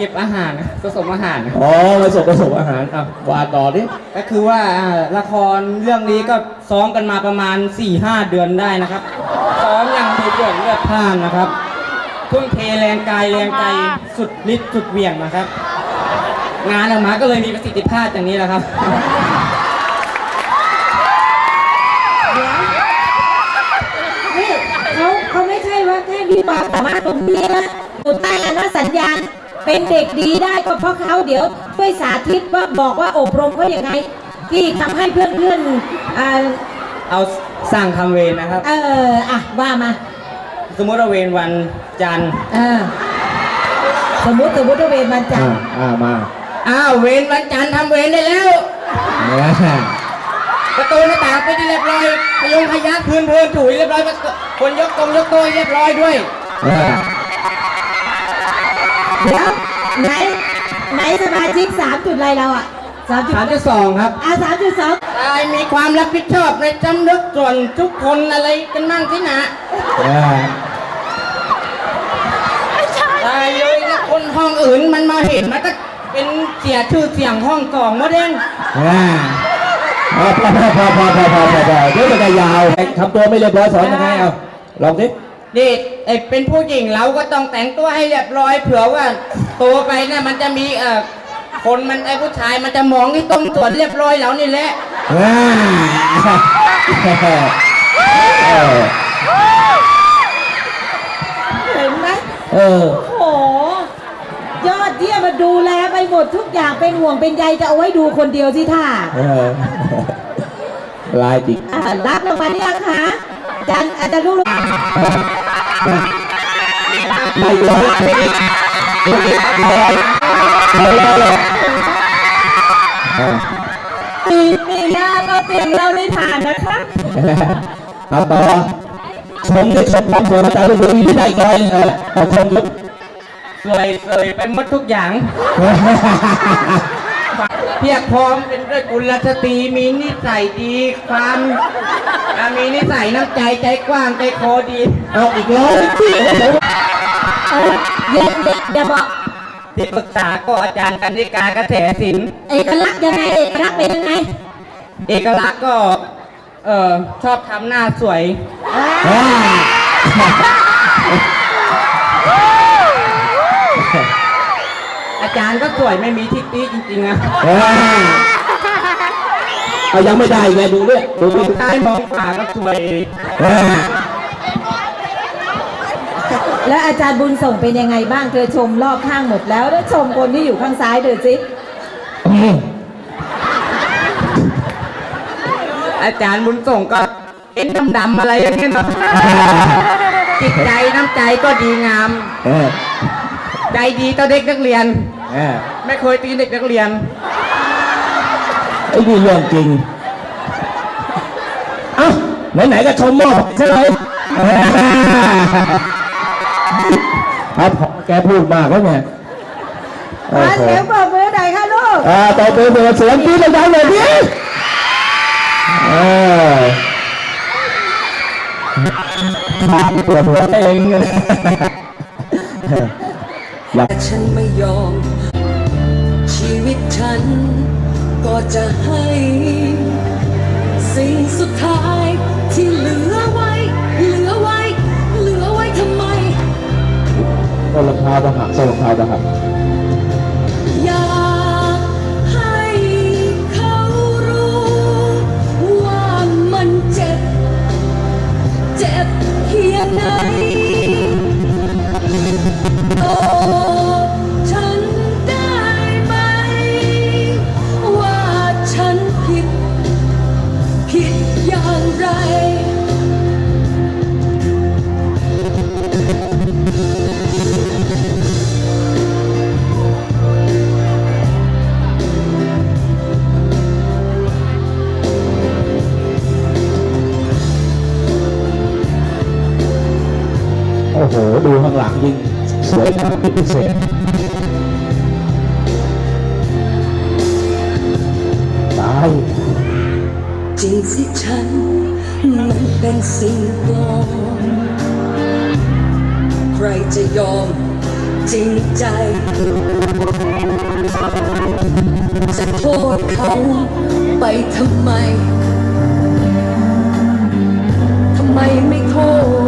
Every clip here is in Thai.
เก็บอาหารผสมอาหาร อ๋อมาส่งผสมอาหารอะว่าต่อดิก็คือว่าอ่าละครเรื่องนี้ก็ซ้อมกันมาประมาณ4-5เดือนได้นะครับ ซ้อมอย่างดูเดือดเลือดพล่านนะครับทุ่มเทแรงกายแรงใจสุดฤทธิ์สุดเหวี่ยงนะครับ งานออกมาก็เลยมีประสิทธิภาพอย่างนี้แหละครับนี่เขาเขาไม่ใช่ว่าแค่มีความสามารถตรงนี้นะสุดท้ายอนุสัญญาณ เป็นเด็กดีได้ก็เพราะเขาเดี๋ยวช่วยสาธิตว่าบอกว่าอบรมเขาอย่างไงที่ทำให้เพื่อนๆอ่าเอาสั่งทำเวรนะครับ เอออะว่ามา สมมติว่าเวรวันจันทร์เออสมมติสมมติว่าเวรวันจันอ่าทร์อ่ามาอ้าวเวรวันจันทร์ทำเวรได้แล้ว เนี่ยประตูหน้าต่างไปที่เรียบร้อยพยงพยักพื้นเพลินถุยเรียบร้อยคนยกตรงยกโตัวเรียบร้อยด้วยอ่า เดี๋ยวไหนไหนสมาชิกสามจุดอะไรเราอะสามจุดสานที่สองครับ อ่าสามจุดสองตายมีความรับผิดชอบในจำนึกส่วนทุกคนอะไรกันมั่งที่นะตายเลยนะคนห้องอื่นมันมาเห็นมันก็เป็นเสียชื่อเสียงห้องกองมาเด้งอ่าพอพอพอพอพอพอพอเดี๋ยวมันจะยาวทำตัวไม่เรียพร้อยสอนยังไงเอาลองดิ นี่ไอ้เป็นผู้หญิงเราก็ต้องแต่งตัวให้เรียบร้อยเผื่อว่าโตไปเนี่ยมันจะมีเอ่อคนมันไอ้ผู้ชายมันจะมองที่ต้นส่วนเรียบร้อยแล้วนี่แหละอ่าเออเห็นไหมเออ โอ้โห ยอดเยี่ยมมาดูแลไปหมดทุกอย่างเป็นห่วงเป็นใยจะเอาไว้ดูคนเดียวสิท่าเออลายจิกอ่ารับรางวัลหรือยังคะอาจารย์อาจารย์รู้หรือเปล่าไม่ร้อยไม่ร้อยเลย ปีปีหน้าก็เตรียมเราในฐานนะคะเอาต่อชมดิชมความสวยมาจากดูวิธีใดก่อนเออเอาชมดิสวยเสยไปหมดทุกอย่าง เพียบพร้อมเป็นด้วยกุลสตรีมีนิสัยดีความอ่ามีนิสัยน้ำใจใจกว้างใจคอดีเอาอีกร้อยเออเยวเดียวเดี๋ยวบอกที่ปรึกษาก็อาจารย์กันนิกากระแสศิลป์เอกลักษณ์ยังไงเอกลักษณ์เป็นยังไงเอกลักษณ์ก็ เออชอบทำหน้าสวยอ่าอา จารย์ก็สวยไม่มีทิฏฐิจริงๆนะอ่าเอายังไม่ได้ไงดูด้วยดูมดิองซ้ายมองขวาก็สวยอ่าแล้วอาจารย์บุญส่งเป็นยังไงบ้างเธอชมรอบข้างหมดแล้ว แล้วชมคนที่อยู่ข้างซ้ายเธอสิอืมอาจารย์บุญส่งก็เอ็นดำๆอะไรอย่างเงี้ยเนาะจิตใจน้ำใจก็ดีงาม เออใจดีต่อเด็กนักเรียน เออไม่เคยตีเด็กนักเรียน ไอ้นี่เรื่องจริง เอ้าไหนๆก็ชมมอบใช่ไหมเอาพอแกพูดมากแล้วไงโอ้มาโหเสียงปรบมือหน่อยค่ะลูก อ่าต่อไปเปิดเสียงกรี๊ดดังๆเลยดิเออทางปวดหัวเองอยาก แต่ฉันไม่ยอม ชีวิตฉันก็จะให้ สิ่งสุดท้ายที่เหลือไว้ เหลือไว้ เหลือไว้ทำไมก็รองเท้าจะหักก็รองเท้าจะหักอยากให้เขารู้ว่ามันเจ็บ เจ็บเพียงไหน โอ้โห ดูข้างหลังยิ่ง วยงามเป็นพิเศษตายจริงสิฉัน มันเป็นสิ่งปลอมใครจะยอมจริงใจจะโทษเขาไปทำไม ทำไมไม่โท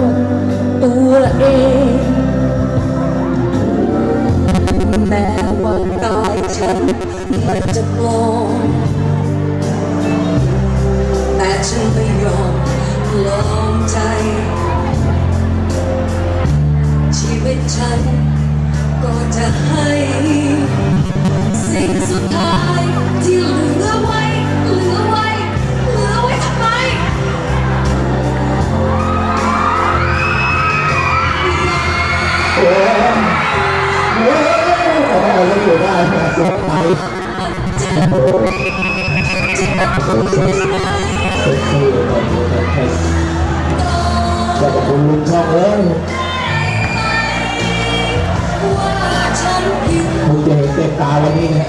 ษตัวเอง แม้ว่ากายฉันมันจะปลอมแต่ฉันไม่ยอมลองใจ ชีวิตฉันก็จะให้ สิ่งสุดท้ายที่เหลือไว้ โอ้โหยังอยู่ได้นะสุดท้ายขอบคุณลุงช่องเลยว่าฉันผิดคงจะเห็นเต็มตาวันนี้นะ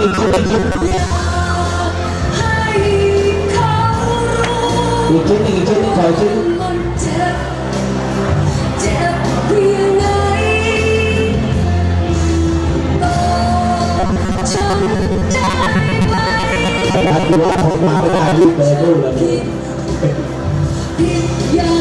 อีกชิ้นอีกชิ้นอยาให้เขารู้อีกชิ้น ฉันได้ไมขนาดที่ว่าผมมาไม่ได้รีบเลยนู่นเลยผิดผิด